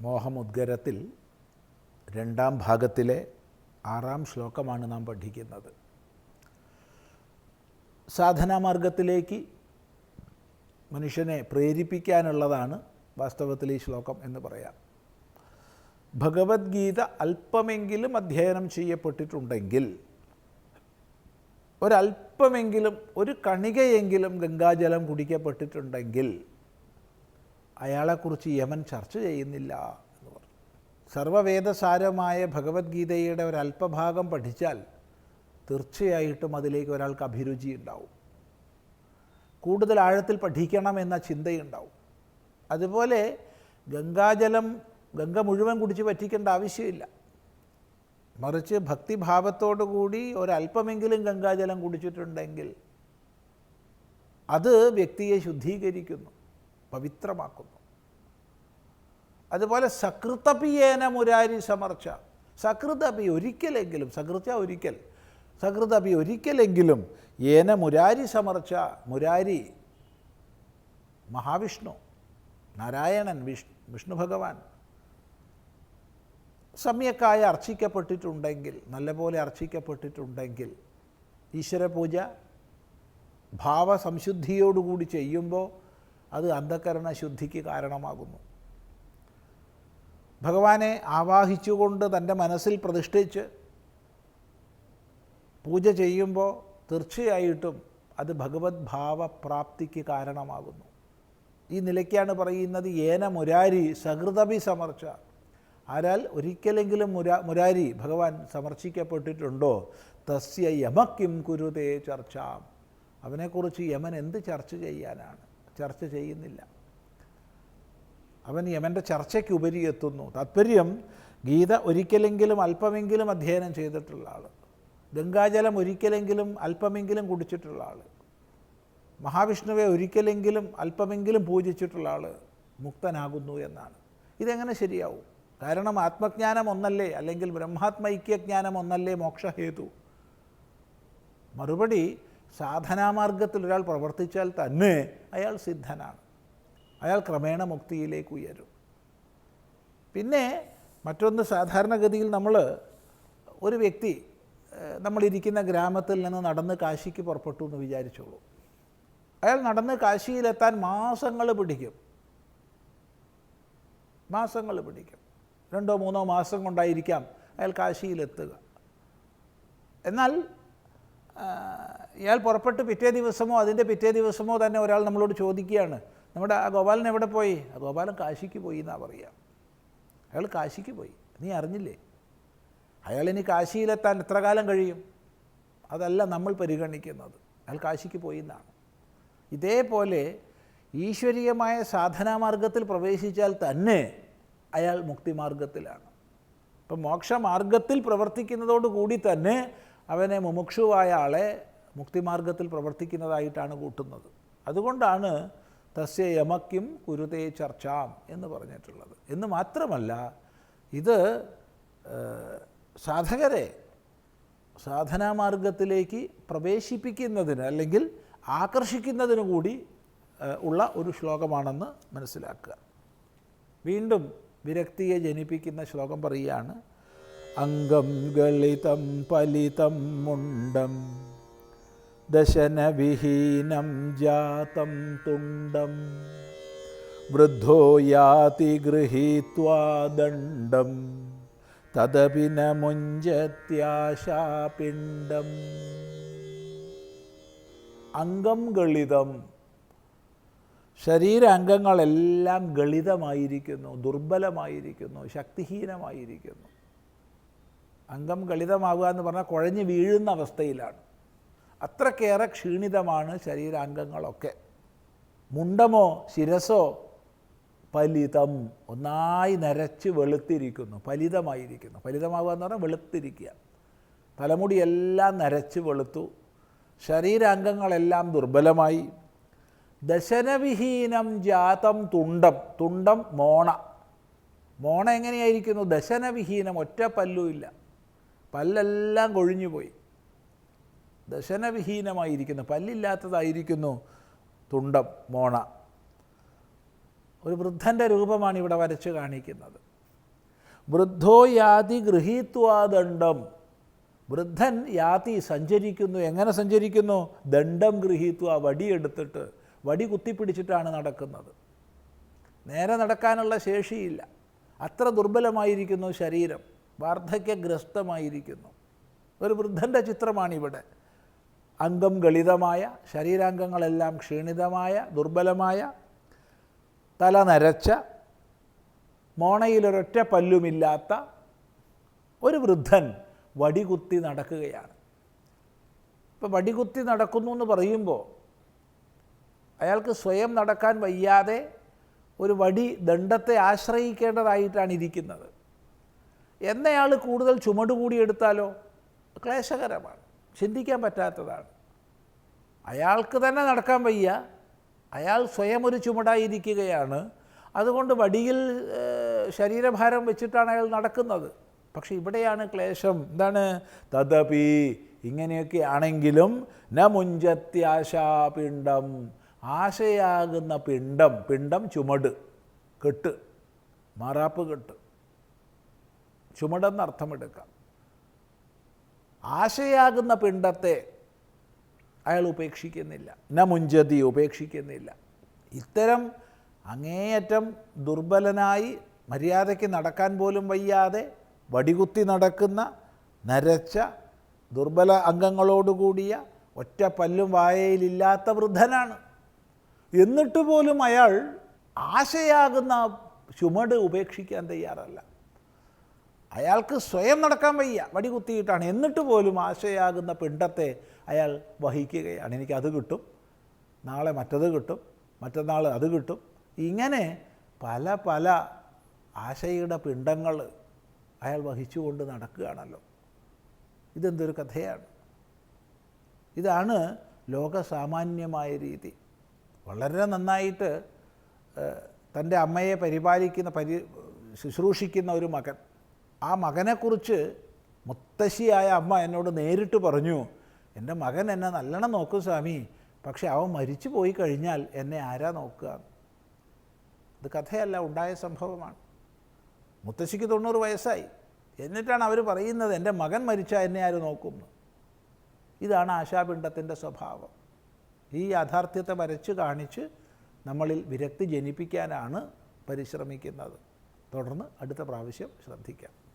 മോഹമുദ്ഗരത്തിൽ രണ്ടാം ഭാഗത്തിലെ ആറാം ശ്ലോകമാണ് നാം പഠിക്കുന്നത്. സാധനാമാർഗത്തിലേക്ക് മനുഷ്യനെ പ്രേരിപ്പിക്കാനുള്ളതാണ് വാസ്തവത്തിൽ ഈ ശ്ലോകം എന്ന് പറയാം. ഭഗവത്ഗീത അല്പമെങ്കിലും അധ്യയനം ചെയ്യപ്പെട്ടിട്ടുണ്ടെങ്കിൽ ഒരല്പമെങ്കിലും ഒരു കണികയെങ്കിലും ഗംഗാജലം കുടിക്കപ്പെട്ടിട്ടുണ്ടെങ്കിൽ അയാളെക്കുറിച്ച് യമൻ ചർച്ച ചെയ്യുന്നില്ല എന്ന് പറഞ്ഞു. സർവവേദസാരമായ ഭഗവത്ഗീതയുടെ ഒരല്പഭാഗം പഠിച്ചാൽ തീർച്ചയായിട്ടും അതിലേക്ക് ഒരാൾക്ക് അഭിരുചി ഉണ്ടാവും. കൂടുതൽ ആഴത്തിൽ പഠിക്കണം എന്ന ചിന്തയുണ്ടാവും. അതുപോലെ ഗംഗാജലം ഗംഗ മുഴുവൻ കുടിച്ച് പറ്റിക്കേണ്ട ആവശ്യമില്ല. മറിച്ച് ഭക്തിഭാവത്തോടു കൂടി ഒരല്പമെങ്കിലും ഗംഗാജലം കുടിച്ചിട്ടുണ്ടെങ്കിൽ അത് വ്യക്തിയെ ശുദ്ധീകരിക്കുന്നു. പവിത്രമാക്കുന്നു. അതുപോലെ സകൃതപിയേന മുരാരി സമർച്ച. സകൃതപി ഒരിക്കലെങ്കിലും സകൃത ഒരിക്കൽ സകൃതപി ഒരിക്കലെങ്കിലും ഏന മുരാരി സമർച്ച മുരാരി മഹാവിഷ്ണു നാരായണൻ വിഷ്ണു വിഷ്ണു ഭഗവാൻ സമ്യക്കായി അർച്ചിക്കപ്പെട്ടിട്ടുണ്ടെങ്കിൽ നല്ലപോലെ അർച്ചിക്കപ്പെട്ടിട്ടുണ്ടെങ്കിൽ ഈശ്വരപൂജ ഭാവസംശുദ്ധിയോടുകൂടി ചെയ്യുമ്പോൾ അത് അന്ധകരണ ശുദ്ധിക്ക് കാരണമാകുന്നു. ഭഗവാനെ ആവാഹിച്ചുകൊണ്ട് തന്റെ മനസ്സിൽ പ്രതിഷ്ഠിച്ച് പൂജ ചെയ്യുമ്പോൾ തീർച്ചയായിട്ടും അത് ഭഗവത് ഭാവപ്രാപ്തിക്ക് കാരണമാകുന്നു. ഈ നിലയ്ക്കാണ് പറയുന്നത് ഏന മുരാരി സഹൃദഭി സമർച്ച. ആരാൽ ഒരിക്കലെങ്കിലും മുരാ മുരാരി ഭഗവാൻ സമർച്ചിക്കപ്പെട്ടിട്ടുണ്ടോ? തസ്യ യമക്കിം കുരുതേ ചർച്ച. അവനെക്കുറിച്ച് യമൻ എന്ത് ചർച്ച ചെയ്യാനാണ്? ചർച്ച ചെയ്യുന്നില്ല. അവൻ യമന്റെ ചർച്ചയ്ക്ക് ഉപരി എത്തുന്നു. താത്പര്യം ഗീത ഒരിക്കലെങ്കിലും അല്പമെങ്കിലും അധ്യയനം ചെയ്തിട്ടുള്ള ആൾ ഗംഗാജലം ഒരിക്കലെങ്കിലും അല്പമെങ്കിലും കുടിച്ചിട്ടുള്ള ആൾ മഹാവിഷ്ണുവെ ഒരിക്കലെങ്കിലും അല്പമെങ്കിലും പൂജിച്ചിട്ടുള്ള ആൾ മുക്തനാകുന്നു എന്നാണ്. ഇതെങ്ങനെ ശരിയാവും? കാരണം ആത്മജ്ഞാനം ഒന്നല്ലേ? അല്ലെങ്കിൽ ബ്രഹ്മാത്മൈക്യജ്ഞാനം ഒന്നല്ലേ മോക്ഷഹേതു? മറുപടി സാധനാമാർഗത്തിൽ ഒരാൾ പ്രവർത്തിച്ചാൽ തന്നെ അയാൾ സിദ്ധനാണ്. അയാൾ ക്രമേണ മുക്തിയിലേക്ക് ഉയരും. പിന്നെ മറ്റൊന്ന് സാധാരണഗതിയിൽ നമ്മൾ ഒരു വ്യക്തി നമ്മളിരിക്കുന്ന ഗ്രാമത്തിൽ നിന്ന് നടന്ന് കാശിക്ക് പുറപ്പെട്ടു എന്ന് വിചാരിച്ചോളൂ. അയാൾ നടന്ന് കാശിയിലെത്താൻ മാസങ്ങൾ പിടിക്കും. മാസങ്ങൾ പിടിക്കും. രണ്ടോ മൂന്നോ മാസം കൊണ്ടായിരിക്കാം അയാൾ കാശിയിലെത്തുക. എന്നാൽ ഇയാൾ പുറപ്പെട്ട് പിറ്റേ ദിവസമോ അതിന്റെ പിറ്റേ ദിവസമോ തന്നെ ഒരാൾ നമ്മളോട് ചോദിക്കുകയാണ് നമ്മുടെ ആ ഗോപാലൻ എവിടെ പോയി? ആ ഗോപാലൻ കാശിക്ക് പോയി എന്നാണ് പറയുക അയാൾ കാശിക്ക് പോയി. നീ അറിഞ്ഞില്ലേ? അയാൾ ഇനി കാശിയിലെത്താൻ എത്ര കാലം കഴിയും? അതല്ല നമ്മൾ പരിഗണിക്കുന്നത്. അയാൾ കാശിക്ക് പോയി എന്നാണ്. ഇതേപോലെ ഈശ്വരീയമായ സാധനാമാർഗത്തിൽ പ്രവേശിച്ചാൽ തന്നെ അയാൾ മുക്തിമാർഗത്തിലാണ്. ഇപ്പം മോക്ഷമാർഗത്തിൽ പ്രവർത്തിക്കുന്നതോടുകൂടി തന്നെ അവനെ മുമുക്ഷുവായ ആളെ മുക്തിമാർഗത്തിൽ പ്രവർത്തിക്കുന്നതായിട്ടാണ് കൂട്ടുന്നത്. അതുകൊണ്ടാണ് തസ്യ യമക്കും കുരുതേ ചർച്ചാം എന്ന് പറഞ്ഞിട്ടുള്ളത്. എന്ന് മാത്രമല്ല ഇത് സാധകരെ സാധനാമാർഗത്തിലേക്ക് പ്രവേശിപ്പിക്കുന്നതിന് അല്ലെങ്കിൽ ആകർഷിക്കുന്നതിന് കൂടി ഉള്ള ഒരു ശ്ലോകമാണെന്ന് മനസ്സിലാക്കുക. വീണ്ടും വിരക്തിയെ ജനിപ്പിക്കുന്ന ശ്ലോകം പറയുകയാണ് അംഗം ഗളിതം പലിതം മുണ്ടം ദശനവിഹീനം ജാതം തുണ്ടം. വൃദ്ധോ യാതി ഗൃഹീത്വാ ദണ്ഡം. തദപി ന മുഞ്ചത്യാശാപിണ്ഡം അംഗം ഗളിതം. ശരീരാംഗങ്ങളെല്ലാം ഗളിതമായിരിക്കുന്നു ദുർബലമായിരിക്കുന്നു ശക്തിഹീനമായിരിക്കുന്നു. അംഗം ഗളിതമാവുക എന്ന് പറഞ്ഞാൽ കുഴഞ്ഞു വീഴുന്ന അവസ്ഥയിലാണ്. അത്രക്കേറെ ക്ഷീണിതമാണ് ശരീരാംഗങ്ങളൊക്കെ. മുണ്ടമോ ശിരസോ ഫലിതം ഒന്നായി നരച്ച് വെളുത്തിരിക്കുന്നു ഫലിതമായിരിക്കുന്നു. പലിതമാവുക എന്ന് പറഞ്ഞാൽ വെളുത്തിരിക്കുക. തലമുടിയെല്ലാം നരച്ച് വെളുത്തു. ശരീരാംഗങ്ങളെല്ലാം ദുർബലമായി. ദശനവിഹീനം ജാതം തുണ്ടം. തുണ്ടം മോണ. മോണ എങ്ങനെയായിരിക്കുന്നു? ദശനവിഹീനം ഒറ്റ പല്ലുമില്ല പല്ലെല്ലാം കൊഴിഞ്ഞുപോയി. ദശനവിഹീനമായിരിക്കുന്നു. പല്ലില്ലാത്തതായിരിക്കുന്നു തുണ്ടം മോണ. ഒരു വൃദ്ധന്റെ രൂപമാണ് ഇവിടെ വരച്ച് കാണിക്കുന്നത്. വൃദ്ധോ യാതി ഗൃഹീത്വാദണ്ഡം വൃദ്ധൻ യാതി സഞ്ചരിക്കുന്നു. എങ്ങനെ സഞ്ചരിക്കുന്നു? ദണ്ഡം ഗൃഹീത്വ വടിയെടുത്തിട്ട് വടി കുത്തിപ്പിടിച്ചിട്ടാണ് നടക്കുന്നത്. നേരെ നടക്കാനുള്ള ശേഷിയില്ല. അത്ര ദുർബലമായിരിക്കുന്നു ശരീരം. വാർദ്ധക്യഗ്രസ്തമായിരിക്കുന്നു. ഒരു വൃദ്ധന്റെ ചിത്രമാണിവിടെ. അംഗം ഗളിതമായ ശരീരാംഗങ്ങളെല്ലാം ക്ഷീണിതമായ ദുർബലമായ തല നരച്ച മോണയിലൊരൊറ്റ പല്ലുമില്ലാത്ത ഒരു വൃദ്ധൻ വടികുത്തി നടക്കുകയാണ്. ഇപ്പോൾ വടികുത്തി നടക്കുന്നു എന്ന് പറയുമ്പോൾ അയാൾക്ക് സ്വയം നടക്കാൻ വയ്യാതെ ഒരു വടി ദണ്ഡത്തെ ആശ്രയിക്കേണ്ടതായിട്ടാണ് ഇരിക്കുന്നത്. എന്നയാൾ കൂടുതൽ ചുമട് കൂടി എടുത്താലോ? ക്ലേശകരമാണ്. ചിന്തിക്കാൻ പറ്റാത്തതാണ്. അയാൾക്ക് തന്നെ നടക്കാൻ വയ്യ. അയാൾ സ്വയം ഒരു ചുമടായിരിക്കുകയാണ്. അതുകൊണ്ട് വടിയിൽ ശരീരഭാരം വെച്ചിട്ടാണ് അയാൾ നടക്കുന്നത്. പക്ഷെ ഇവിടെയാണ് ക്ലേശം. എന്താണ്? തദപി ഇങ്ങനെയൊക്കെ ആണെങ്കിലും ന മുഞ്ചത്യാശാപിണ്ഡം ആശയാകുന്ന പിണ്ഡം. പിണ്ഡം ചുമട്. കെട്ട്. മാറാപ്പ് കെട്ട്. ചുമടെന്ന് അർത്ഥമെടുക്കാം ആശയാകുന്ന പിണ്ടത്തെ അയാൾ ഉപേക്ഷിക്കുന്നില്ല ന മുഞ്ചതി ഉപേക്ഷിക്കുന്നില്ല. ഇത്തരം അങ്ങേയറ്റം ദുർബലനായി മര്യാദയ്ക്ക് നടക്കാൻ പോലും വയ്യാതെ വടികുത്തി നടക്കുന്ന നരച്ച ദുർബല അംഗങ്ങളോടുകൂടിയ ഒറ്റ പല്ലും വായയിലില്ലാത്ത വൃദ്ധനാണ്. എന്നിട്ട് പോലും അയാൾ ആശയാകുന്ന ചുമട് ഉപേക്ഷിക്കാൻ തയ്യാറല്ല. അയാൾക്ക് സ്വയം നടക്കാൻ വയ്യ. വടി കുത്തിയിട്ടാണ് എന്നിട്ട് പോലും ആശയാകുന്ന പിണ്ടത്തെ അയാൾ വഹിക്കുകയാണ്. എനിക്കത് കിട്ടും. നാളെ മറ്റത് കിട്ടും. മറ്റന്നാൾ അത് കിട്ടും. ഇങ്ങനെ പല പല ആശയുടെ പിണ്ടങ്ങൾ അയാൾ വഹിച്ചുകൊണ്ട് നടക്കുകയാണല്ലോ. ഇതെന്തൊരു കഥയാണ്? ഇതാണ് ലോകസാമാന്യമായ രീതി. വളരെ നന്നായിട്ട് തന്റെ അമ്മയെ പരിപാലിക്കുന്ന പരി ശുശ്രൂഷിക്കുന്ന ഒരു മകൻ. ആ മകനെക്കുറിച്ച് മുത്തശ്ശിയായ അമ്മ എന്നോട് നേരിട്ട് പറഞ്ഞു എന്റെ മകൻ എന്നെ നല്ലോണം നോക്കും സ്വാമി പക്ഷെ അവൻ മരിച്ചു പോയി കഴിഞ്ഞാൽ എന്നെ ആരാ നോക്കുക? ഇത് കഥയല്ല ഉണ്ടായ സംഭവമാണ്. മുത്തശ്ശിക്ക് തൊണ്ണൂറ് വയസ്സായി. എന്നിട്ടാണ് അവർ പറയുന്നത് എന്റെ മകൻ മരിച്ചാൽ എന്നെ ആര് നോക്കുന്നു ഇതാണ് ആശാപിണ്ഡത്തിന്റെ സ്വഭാവം. ഈ യാഥാർത്ഥ്യത്തെ വരച്ച് കാണിച്ച് നമ്മളിൽ വിരക്തി ജനിപ്പിക്കാനാണ് പരിശ്രമിക്കുന്നത്. തുടർന്ന് അടുത്ത പ്രാവശ്യം ശ്രദ്ധിക്കാം.